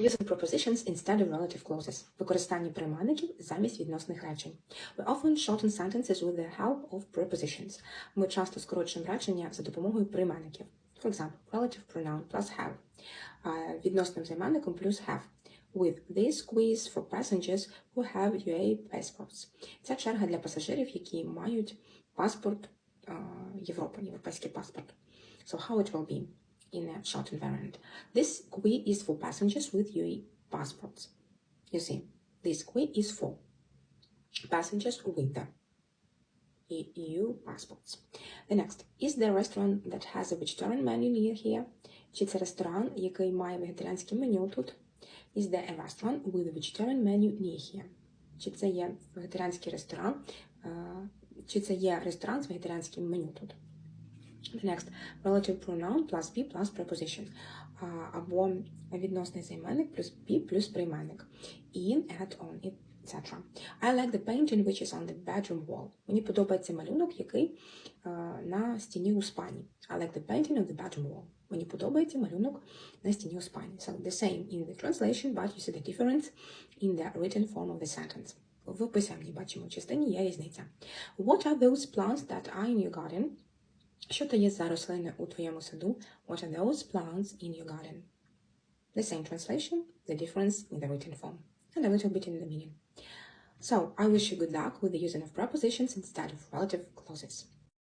Using prepositions instead of relative clauses. Використання прийменників замість відносних речень. We often shorten sentences with the help of prepositions. Ми часто скорочуємо речення за допомогою прийменників. For example, relative pronoun plus have. Uh, відносним займенником плюс have. With this quiz for passengers who have UA passports. Ця черга для пасажирів, які мають паспорт uh, Європи, європейський паспорт. So how it will be? In a shortened variant. This QE is for passengers with UE passports. You see, this QE is for passengers with the EU passports. The next, is there a restaurant that has a vegetarian menu near here? Чи це ресторан, який має вегетаріанське меню тут? Is there a restaurant with a vegetarian menu near here? Чи це є вегетаріанський ресторан? е, Чи це є ресторан з вегетаріанським меню тут? The next relative pronoun plus be plus preposition. А, Або відносний займенник плюс be плюс прийменник. In, at, on, etc. I like the painting which is on the bedroom wall. Мені подобається малюнок, який а, на стіні у спальні. I like the painting on the bedroom wall. Мені подобається малюнок на стіні у спальні. So the same in the translation, but you see the difference in the written form of the sentence. В писемній бачимо частині є різниця. What are those plants that are in your garden? Що то є за рослини у твоєму саду? What are those plants in your garden? The same translation, the difference in the written form, and a little bit in the meaning. So, I wish you good luck with the using of prepositions instead of relative clauses.